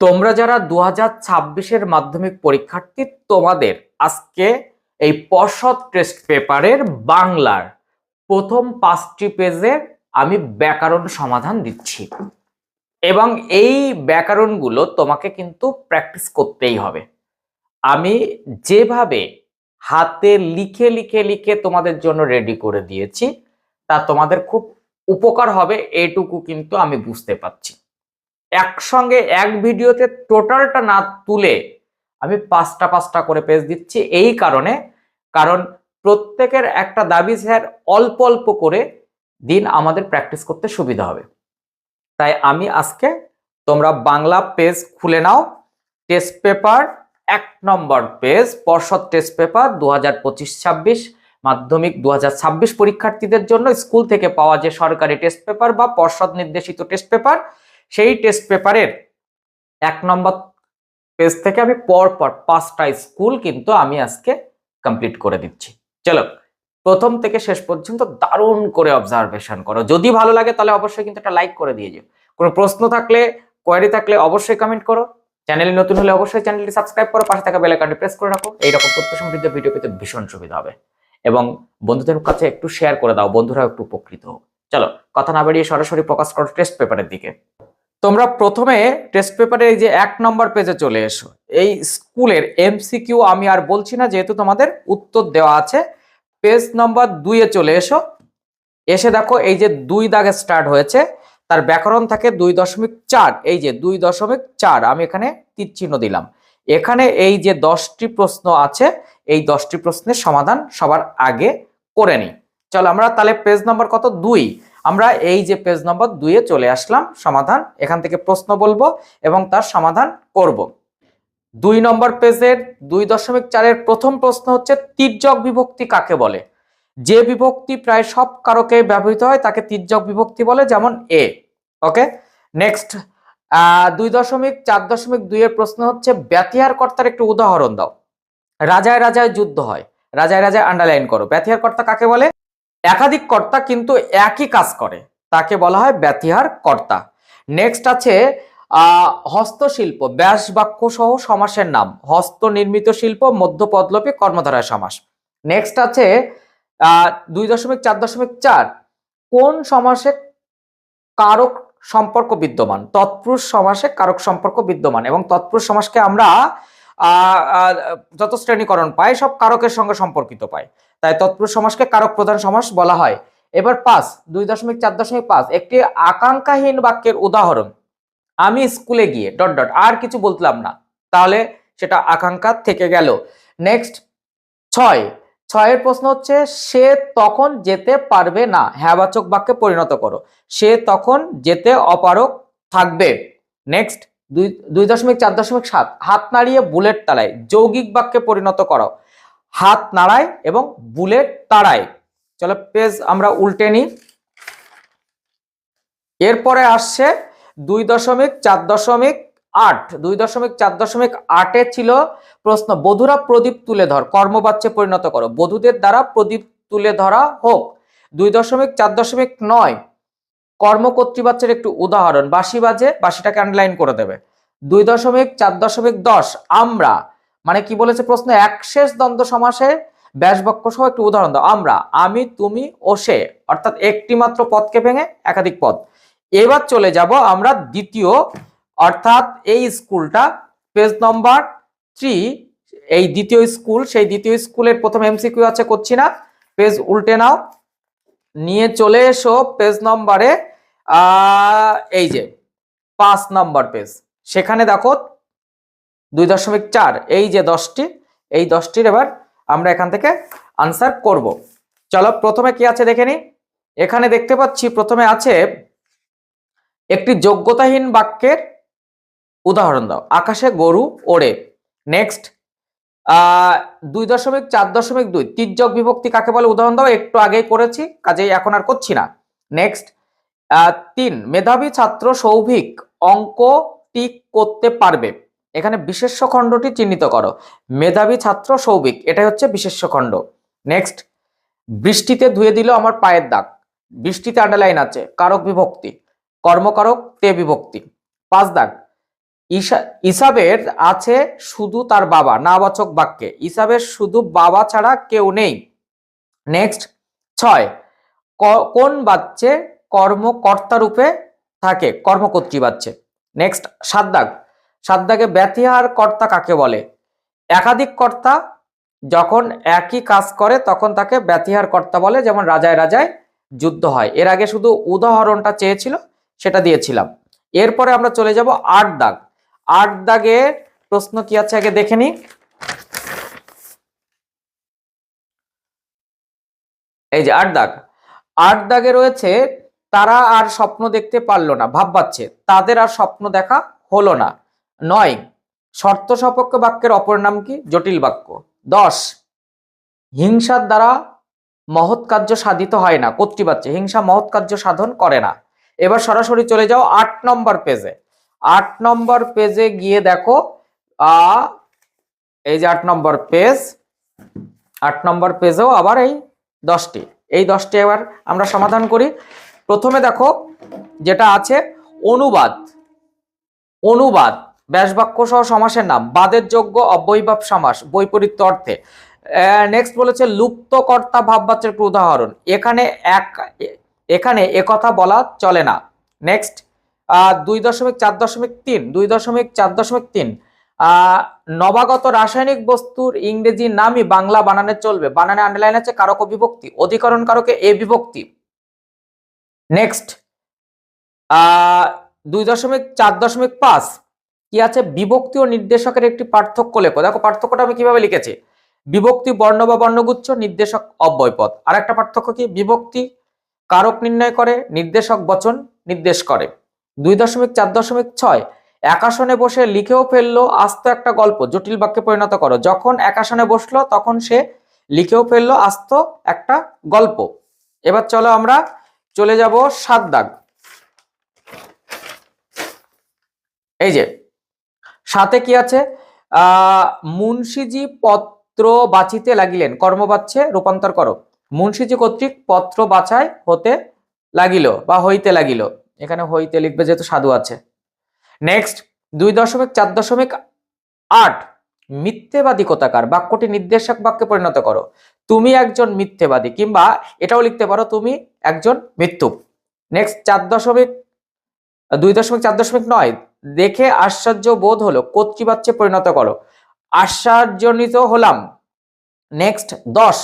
তোমরা যারা দু হাজার ছাব্বিশের মাধ্যমিক পরীক্ষার্থী, তোমাদের আজকে এই পর্ষদ টেস্ট পেপারের বাংলার প্রথম পাঁচটি পেজের আমি ব্যাকরণ সমাধান দিচ্ছি। এবং এই ব্যাকরণগুলো তোমাকে কিন্তু প্র্যাকটিস করতেই হবে। আমি যেভাবে হাতে লিখে লিখে লিখে তোমাদের জন্য রেডি করে দিয়েছি, তা তোমাদের খুব উপকার হবে, এটুকু কিন্তু আমি বুঝতে পারছি। একসঙ্গে এক ভিডিওতে টোটালটা না তুলে আমি পাঁচটা পাঁচটা করে পেজ দিচ্ছি। এই কারণে, কারণ প্রত্যেকের একটা দাবি স্যার অল্প অল্প করে দিন আমাদের প্র্যাকটিস করতে সুবিধা হবে। তাই আমি আজকে তোমরা বাংলা পেজ খুলে নাও। টেস্ট পেপার এক নম্বর পেজ পর্ষদ টেস্ট পেপার দু হাজার পঁচিশ ছাব্বিশ, মাধ্যমিক দু হাজার ছাব্বিশ পরীক্ষার্থীদের জন্য স্কুল থেকে পাওয়া যে সরকারি টেস্ট পেপার বা পর্ষদ নির্দেশিত টেস্ট পেপার সেই টেস্ট পেপারের এক নম্বর পেজ থেকে আমি পর পর পাঁচটা স্কুল কিন্তু আমি আজকে কমপ্লিট করে দিচ্ছি। চলো, প্রথম থেকে শেষ পর্যন্ত দারুণ করে অবজারভেশন করো। যদি ভালো লাগে তাহলে অবশ্যই কিন্তু একটা লাইক করে দিয়ে যেও। কোনো প্রশ্ন থাকলে কোয়ারি থাকলে অবশ্যই কমেন্ট করো। চ্যানেলে নতুন হলে অবশ্যই চ্যানেলটি সাবস্ক্রাইব করো, পাশে থাকা বেল আইকনটি প্রেস করে রাখো। এইরকম তথ্য সমৃদ্ধ ভিডিও পেতে ভীষণ সুবিধা হবে। এবং বন্ধুদের কাছে একটু শেয়ার করে দাও, বন্ধুরাও একটু উপকৃত হোক। চলো, কথা না বাড়িয়ে সরাসরি প্রকাশ করো টেস্ট পেপারের দিকে। তোমরা প্রথমে টেস্ট পেপারে এই যে এক নম্বর পেজে চলে এসো। এই স্কুলের এমসিকিউ আমি আর বলছি না, যেহেতু তোমাদের উত্তর দেওয়া আছে পেজ নম্বর দুইয়ে চলে এসো। এসে দেখো, এই যে দুই দাগে স্টার্ট হয়েছে, তার ব্যাকরণ থাকে দুই দশমিক চার। এই যে দুই দশমিক চার, আমি এখানে তীর চিহ্ন দিলাম। এখানে এই যে দশটি প্রশ্ন আছে, এই দশটি প্রশ্নের সমাধান সবার আগে করে নিই। চলো আমরা তাহলে পেজ নম্বর কত? দুই। আমরা এই যে পেজ নম্বর দুইয়ে চলে আসলাম, সমাধান। এখান থেকে প্রশ্ন বলব এবং তার সমাধান করব। দুই নম্বর পেজের দুই দশমিক চারের প্রথম প্রশ্ন হচ্ছে, তির্যক বিভক্তি কাকে বলে? যে বিভক্তি প্রায় সব কারকে ব্যবহৃত হয়, তাকে তির্যক বিভক্তি বলে, যেমন এ ওকে নেক্সট দুই দশমিক, চার দশমিক দুইয়ের প্রশ্ন হচ্ছে ব্যতিহার কর্তার একটু উদাহরণ দাও। রাজায় রাজায় যুদ্ধ হয়। রাজায় রাজায় আন্ডারলাইন করো। ব্যতিহার কর্তা কাকে বলে? একাধিক কর্তা কিন্তু একই কাজ করে। তাকে বলা হয় ব্যতিহার কর্তা। নেক্সট আছে হস্তশিল্প, ব্যাস বাক্য সহ সমাসের নাম। হস্ত নির্মিত শিল্প, মধ্যপদলোপী কর্মধারায় সমাস। নেক্সট আছে দুই দশমিক চার দশমিক চার। কোন সমাসে কারক সম্পর্ক বিদ্যমান? তৎপুরুষ সমাসে কারক সম্পর্ক বিদ্যমান। এবং তৎপুরুষ সমাসকে আমরা যত শ্রেণীকরণ পায়, সব কারকের সঙ্গে সম্পর্কিত পায়। তাই তৎপুরুষ সমাসকে কারক প্রধান সমাস বলা হয়। এবার পাঁচ, দুই দশমিক চার দশমিক পাঁচ, একটি আকাঙ্ক্ষাহীন বাক্যের উদাহরণ। আমি স্কুলে গিয়ে, ডট ডট, আর কিছু বলতাম না। তাহলে সেটা আকাঙ্ক্ষা থেকে গেল। নেক্সট, ছয়, ছয়ের প্রশ্ন হচ্ছে, সে তখন যেতে পারবে না? হ্যাবাচক বাক্যে পরিণত করো। সে তখন যেতে অপারক থাকবে। নেক্সট দুই দুই দশমিক চার দশমিক সাত। হাত নাড়িয়ে বুলেট তাড়ায়, যৌগিক বাক্যে পরিণত করো। হাত নাড়ায় এবং বুলেট তাড়ায়। চলো পেজ আমরা উল্টে নিই। এরপরে আসছে দুই দশমিক চার দশমিক আট। দুই দশমিক চার দশমিক আটে ছিল প্রশ্ন, বধুরা প্রদীপ তুলে ধর, কর্মবাচ্যে পরিণত করো। বধূদের দ্বারা প্রদীপ তুলে ধরা হোক। দুই দশমিক চার দশমিক নয়। কর্মকর্তৃবাচ্যের একটু উদাহরণ। বাঁশি বাজে, বাঁশিটাকে আন্ডারলাইন করে দেবে। দুই দশমিক, চার দশমিক, দশ, আমরা মানে কি বলেছে প্রশ্ন? এক শেষ দ্বন্দ্ব সমাসে ব্যাস বাক্য সহ একটু উদাহরণ দাও। আমরা, আমি, তুমি ও সে, অর্থাৎ একটি মাত্র পদকে ভেঙে একাধিক পদ। এবার চলে যাব আমরা দ্বিতীয়, অর্থাৎ এই স্কুলটা, পেজ নম্বর থ্রি এই দ্বিতীয় স্কুল, সেই দ্বিতীয় স্কুলের প্রথম এমসিকিউ আছে করছি না পেজ উল্টে নাও। নিয়ে চলে এসো পেজ নম্বরে এই যে, পাঁচ নম্বর পেজ সেখানে দেখো দুই দশমিক চার, এই যে দশটি, এই দশটির এবার আমরা এখান থেকে আনসার করব। চলো প্রথমে কি আছে দেখে এখানে দেখতে পাচ্ছি প্রথমে আছে একটি যোগ্যতাহীন বাক্যের উদাহরণ দাও। আকাশে গরু ওড়ে। নেক্সট দুই দশমিক, চার দশমিক দুই। তির্যক বিভক্তি কাকে বলে? উদাহরণ দাও, একটু আগেই করেছি, কাজেই এখন আর করছি না। নেক্সট তিন, মেধাবী ছাত্র সৌভিক অঙ্ক টিক করতে পারবে। এখানে বিশেষ্য খণ্ডটি চিহ্নিত করো। মেধাবী ছাত্র সৌভিক, এটাই হচ্ছে বিশেষ্য খণ্ড নেক্সট বৃষ্টিতে ধুয়ে দিল আমার পায়ের দাগ। বৃষ্টিতে আন্ডারলাইন আছে, কারক বিভক্তি, কর্মকারক তে বিভক্তি। পাঁচ দাগ ইসাবের আছে শুধু তার বাবা, নাবাচক বাক্যে। ইসাবের শুধু বাবা ছাড়া কেউ নেই। নেক্সট ছয় কোন বাচ্চে কর্মকর্তা রূপে থাকে? কর্মকর্ত্রী বাচ্চে। নেক্সট সাত দাগ সাত দাগে কর্তা কাকে বলে? একাধিক কর্তা যখন একই কাজ করে, তখন তাকে ব্যতিহার কর্তা বলে, যেমন রাজায় রাজায় যুদ্ধ হয়। এর আগে শুধু উদাহরণটা চেয়েছিল, সেটা দিয়েছিলাম। এরপরে আমরা চলে যাব আট দাগ আট দাগে প্রশ্ন কি আছে আগে দেখে নিই এই যে আট দাগ। আট দাগে রয়েছে, তারা আর স্বপ্ন দেখতে পারল না ভাব পাচ্ছে তাদের আর স্বপ্ন দেখা হলো না। নয়, শর্ত সাপেক্ষ বাক্যের অপর নাম কি? জটিল বাক্য। দশ, হিংসার দ্বারা মহৎ কার্য সাধিত হয় না, কর্তৃপাচ্ছে। হিংসা মহৎ কার্য সাধন করে না। এবার সরাসরি চলে যাও আট নম্বর পেজে আট নম্বর পেজে গিয়ে দেখো এই যে আট নম্বর পেজ, আট নম্বর পেজেও আবার এই দশটি। এই দশটি এবার আমরা সমাধান করি। প্রথমে দেখো, যেটা আছে, অনুবাদ। অনুবাদ ব্যাসবাক্য সহ সমাসের নাম, বাদের যোগ্য অব্যয়ভাব সমাস, বৈপরীত্য অর্থে। নেক্সট বলেছে, লুপ্তকর্তা ভাববাচ্যের একটু উদাহরণ। এখানে এক, এখানে একথা বলা চলে না। নেক্সট দুই দশমিক চার দশমিক তিন, দুই দশমিক চার দশমিক তিন। নবাগত রাসায়নিক বস্তুর ইংরেজি নামই বাংলা বানানে চলবে। বানানে আন্ডারলাইন আছে কারক বিভক্তি, অধিকরণ কারকে এ বিভক্তি। নেক্সট দুই দশমিক চার দশমিক পাঁচ, কি আছে? বিভক্তি ও নির্দেশকের একটি পার্থক্য লেখো। দেখো পার্থক্যটা আমি কীভাবে লিখেছি? বিভক্তি বর্ণ বা বর্ণগুচ্ছ, নির্দেশক অব্যয়পদ আর একটা পার্থক্য কি? বিভক্তি কারক নির্ণয় করে, নির্দেশক বচন নির্দেশ করে। দুই দশমিক চার দশমিক ছয়। একাশনে বসে লিখেও ফেলল আস্ত একটা গল্প, জটিল বাক্যে পরিণত করো। যখন একাশনে বসল, তখন সে লিখেও ফেলল আস্ত একটা গল্প। এবার চলো আমরা চলে যাব সাত দাগ। এই যে সাথে কি আছে? মুন্সিজি পত্র বাঁচিতে লাগিলেন কর্মবাচ্যে রূপান্তর করো। মুন্সিজি কর্তৃক পত্র বাছাই হতে লাগিল বা হইতে লাগিল। এখানে হইতে লিখবে যেহেতু সাধু আছে। নেক্সট দুই দশমিক চার দশমিক আট, মিথ্যেবাদী কোথাকার? বাক্যটি নির্দেশক বাক্যে পরিণত করো। তুমি একজন মিথ্যেবাদী কিংবা এটাও লিখতে পারো, তুমি একজন মৃত্যু। নেক্সট চার দশমিক, দুই দশমিক চার দশমিক নয়, দেখে আশ্চর্য বোধ হলো, কর্তৃবাচ্যে পরিণত করো। আশ্চর্যজনিত হলাম। নেক্সট দশ,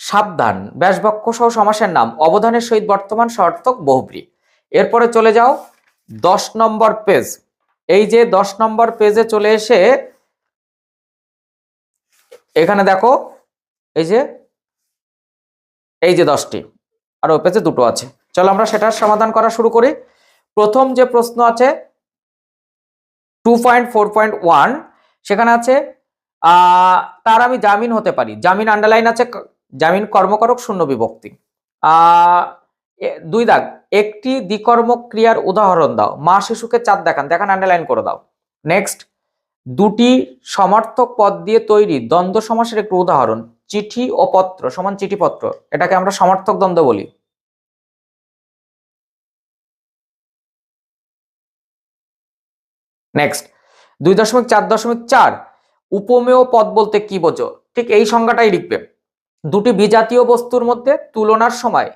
সাবধান ব্যাসবাক্য সহ সমাসের নাম, অবধানের সহিত বর্তমান সর্থক বহুব্রী। এরপরে চলে যাও দশ নম্বর পেজ। এই যে দশ নম্বর পেজে চলে এসে এখানে দেখো, এই যে এই যে দশটি। আর ওই পেজে দুটো আছে। চলো আমরা সেটার সমাধান করা শুরু করি। প্রথম যে প্রশ্ন আছে two point four point one সেখানে আছে তার আমি জামিন হতে পারি। জামিন আন্ডারলাইন আছে, জামিন কর্মকারক শূন্য বিভক্তি। দুই দাগ। একটি দ্বিকর্মক ক্রিয়ার উদাহরণ দাও। মা শিশুকে চাঁদ দেখান দেখান আন্ডারলাইন করে দাও। নেক্সট দুটি সমার্থক পদ দিয়ে তৈরি দ্বন্দ্ব সমাসের একটি উদাহরণ, চিঠি ও পত্র সমান চিঠিপত্র এটাকে আমরা সমার্থক দ্বন্দ্ব বলি। নেক্সট দুই দশমিক চার দশমিক চার, উপমেয় পদ বলতে কি বোঝো? ঠিক এই সংজ্ঞাটাই লিখবে। দুটি বিজাতীয় বস্তুর মধ্যে তুলনার সময়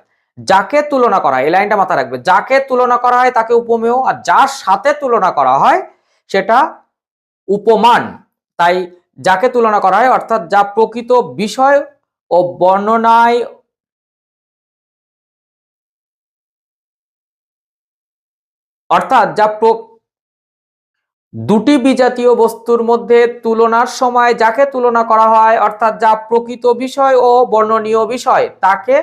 যাকে তুলনা করা হয়, এই লাইনটা মাথায় রাখবে, যাকে তুলনা করা হয় তাকে উপমেয়, আর যার সাথে তুলনা করা হয় সেটা উপমান। তাই যাকে তুলনা করা হয়, অর্থাৎ যা প্রকৃত বিষয় ও বর্ণনায় অর্থাৎ যা দুটি বিজাতীয় বস্তুর মধ্যে তুলনার সময় যাকে তুলনা করা হয়, অর্থাৎ যা প্রকৃত বিষয় ও বর্ণনীয় বিষয়, তাকে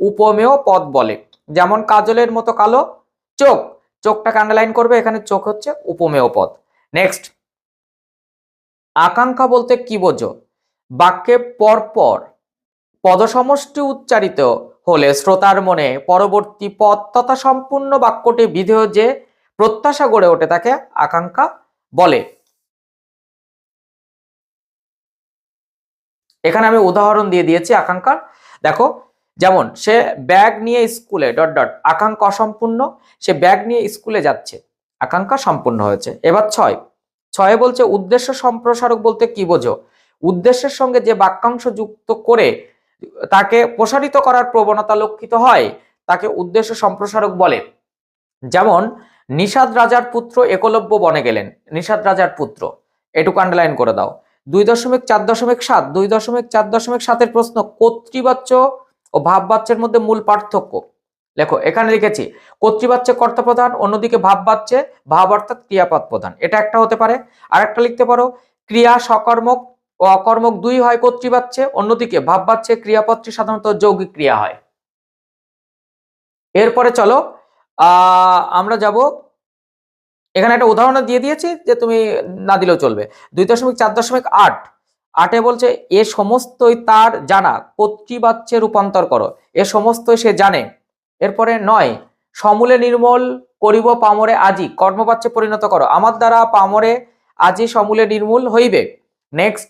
উপমেয় পদ বলে। যেমন কাজলের মতো কালো চোখ, চোখটাকে আন্ডারলাইন করবে, এখানে চোখ হচ্ছে উপমেয় পদ। নেক্সট আকাঙ্ক্ষা বলতে কি বোঝো? বাক্যে পরপর, পদসমষ্টি উচ্চারিত হলে শ্রোতার মনে পরবর্তী পদ তথা সম্পূর্ণ বাক্যটি বিধেয় যে প্রত্যাশা গড়ে ওঠে তাকে আকাঙ্ক্ষা বলে। এখানে আমি উদাহরণ দিয়ে দিয়েছি আকাঙ্ক্ষার। দেখো যেমন, সে ব্যাগ নিয়ে স্কুলে, ডট ডট, আকাঙ্ক্ষা অসম্পূর্ণ সে ব্যাগ নিয়ে স্কুলে যাচ্ছে, আকাঙ্ক্ষা সম্পূর্ণ হয়েছে। এবার ছয়, ছয়ে বলছে, উদ্দেশ্য সম্প্রসারক বলতে কি বোঝো? উদ্দেশ্যের সঙ্গে যে বাক্যাংশ যুক্ত করে তাকে প্রসারিত করার প্রবণতা লক্ষিত হয়, তাকে উদ্দেশ্য সম্প্রসারক বলে। যেমন, নিষাদ রাজার পুত্র একলব্য বনে গেলেন। নিষাদ রাজার পুত্র, এটুকু আন্ডারলাইন করে দাও। দুই দশমিক চার দশমিক সাত, দুই দশমিক চার দশমিক সাতের প্রশ্ন কর্তৃবাচ্য ও ভাববাচ্যের মধ্যে মূল পার্থক্য। লেখো, এখানে লিখেছি কর্তৃবাচ্যে কর্তা প্রধান অন্যদিকে ভাব ভাববাচ্যে, ভাব অর্থাৎ ক্রিয়াপদ প্রধান এটা একটা হতে পারে। আর একটা লিখতে পারো, ক্রিয়া সকর্মক ও অকর্মক দুই হয় কর্তৃবাচ্যে, অন্যদিকে ভাব ভাববাচ্যে ক্রিয়াপদটি সাধারণত যৌগিক ক্রিয়া হয়। এরপরে চলো আমরা যাব, এখানে একটা উদাহরণ দিয়ে দিয়েছি যে তুমি না দিলেও চলবে। দুই দশমিক চার দশমিক আট আটে বলছে, এ সমস্তই তার জানা কর্তৃবাচ্যে রূপান্তর করো। এ সমস্তই সে জানে। এরপরে নয়, সমূলে নির্মল করিব পামরে আজি, কর্মবাচ্যে পরিণত করো। আমার দ্বারা পামরে আজি সমূলে নির্মূল হইবে। নেক্সট,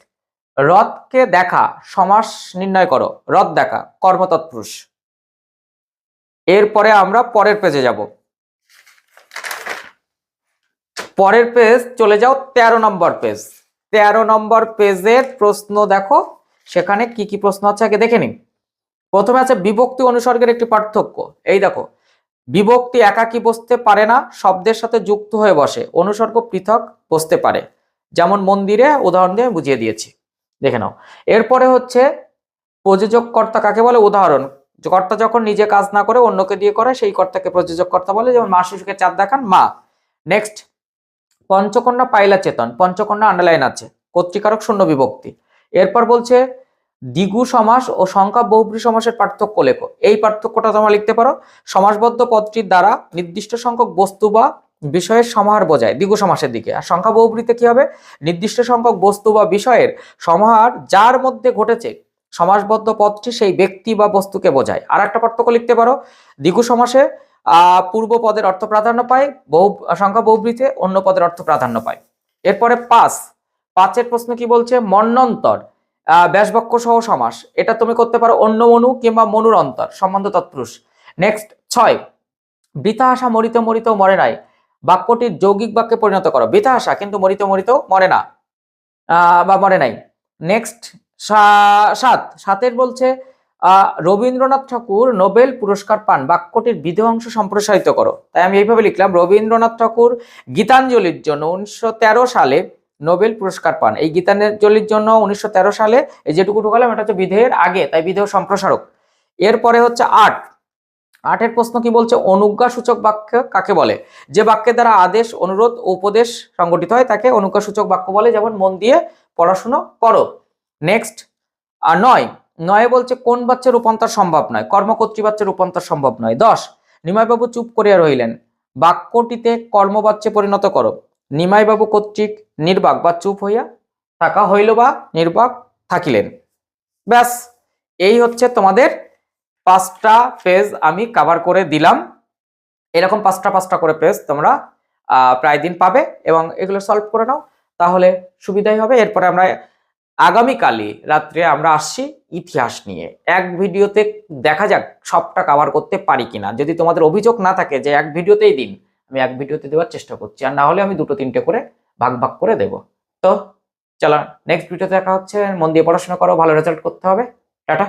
রথকে দেখা, সমাস নির্ণয় করো। রথ দেখা, কর্মতৎপুরুষ। এরপরে আমরা পরের পেজে যাব। পরের পেজ চলে যাও তেরো নম্বর পেজ তেরো নম্বর পেজের প্রশ্ন দেখো। সেখানে কি কি প্রশ্ন আছে আগে দেখে নিন প্রথমে আছে বিভক্তি অনুসর্গের একটি পার্থক্য। এই দেখো, বিভক্তি একাকী বসতে পারে না, শব্দের সাথে যুক্ত হয়ে বসে। অনুসর্গ পৃথক বসতে পারে। যেমন মন্দিরে, উদাহরণ দিয়ে বুঝিয়ে দিয়েছি। দেখে নাও। এরপরে হচ্ছে প্রযোজক কর্তা কাকে বলে? উদাহরণ। কর্তা যখন নিজে কাজ না করে অন্যকে দিয়ে করে, সেই কর্তাকে প্রযোজক কর্তা বলে। যেমন মা শিশুকে চাঁদ দেখান, মা। নেক্সট পঞ্চকন্যা পাইলা চেতন, পঞ্চকন্যা আন্ডারলাইন আছে, কর্তৃকারক শূন্য বিভক্তি। এরপর বলছে, দ্বিগু সমাস ও সংখ্যা বহুব্রী সমাসের পার্থক্য লেখো। এই পার্থক্যটা তোমরা লিখতে পারো। সমাসবদ্ধ পদটির দ্বারা নির্দিষ্ট সংখ্যক বস্তু বা বিষয়ের সমাহার বোঝায় দ্বিগু সমাসের দিকে। আর সংখ্যা বহুব্রীতে কি হবে? নির্দিষ্ট সংখ্যক বস্তু বা বিষয়ের সমাহার যার মধ্যে ঘটেছে, সমাসবদ্ধ পদটি সেই ব্যক্তি বা বস্তুকে বোঝায়। আর একটা পার্থক্য লিখতে পারো। দ্বিগু সমাসে পূর্ব পদের অর্থ প্রাধান্য পায়, বহু, সংখ্যা বহুব্রীতে অন্য পদের অর্থ প্রাধান্য পায়। এরপরে পাঁচ, পাঁচের প্রশ্ন কি বলছে? মন্নন্তর ব্যাসবাক্য সহ সমাস, এটা তুমি করতে পারো অন্য মনু কিংবা মনুর অন্তর, সম্বন্ধ তৎপুরুষ। নেক্সট, ছয় বৃথা আশা মরিত মরিত মরে নাই বাক্যটির যৌগিক বাক্যে পরিণত করো। বৃথা আশা কিন্তু মরিত মরিত মরে না বা মরে নাই। নেক্সট সাত, সাতের বলছে রবীন্দ্রনাথ ঠাকুর নোবেল পুরস্কার পান, বাক্যটির বিধেয় অংশ সম্প্রসারিত করো। তাই আমি এইভাবে লিখলাম, রবীন্দ্রনাথ ঠাকুর গীতাঞ্জলির জন্য উনিশশো তেরো সালে নোবেল পুরস্কার পান। এই গীতাঞ্জলির জন্য উনিশশো তেরো সালে এই যেটুকু ঢুকালাম এটা হচ্ছে বিধেয়ের আগে, তাই বিধেয় সম্প্রসারক। এরপরে হচ্ছে আট আটের প্রশ্ন কি বলছে? অনুজ্ঞা সূচক বাক্য কাকে বলে? যে বাক্যের দ্বারা আদেশ, অনুরোধ উপদেশ সংগঠিত হয়, তাকে অনুজ্ঞা সূচক বাক্য বলে, যেমন মন দিয়ে পড়াশুনো করো। নেক্সট আর নয়। নয় বলছে, কোন বাচ্চার রূপান্তর সম্ভব নয়? কর্মকর্তৃ বাচ্চার রূপান্তর সম্ভব নয়। দশ, নিমাইবাবু চুপ করিয়া রহিলেন। বাক্যটিতে কর্মবাচ্যে পরিণত করো। নিমাইবাবু কর্তৃক নির্বাক বা চুপ হইয়া থাকা হইল বা নির্বাক থাকিলেন। ব্যাস, এই হচ্ছে তোমাদের পাঁচটা পেজ আমি কাভার করে দিলাম। এরকম পাঁচটা পাঁচটা করে পেজ তোমরা প্রায় দিন পাবে এবং এগুলো সলভ করে নাও। তাহলে সুবিধাই হবে। এরপরে আমরা আগামীকালই রাত্রে আমরা আসছি ইতিহাস নিয়ে। এক ভিডিওতে দেখা যাক সবটা কভার করতে পারি কিনা। যদি তোমাদের অভিযোগ না থাকে যে এক ভিডিওতেই দিন, আমি এক ভিডিওতে দেওয়ার চেষ্টা করছি। আর না হলে আমি দুটো তিনটে করে ভাগ ভাগ করে দেব। তো চলো নেক্সট ভিডিওতে দেখা হচ্ছে। মন দিয়ে পড়াশোনা করো, ভালো রেজাল্ট করতে হবে। টাটা।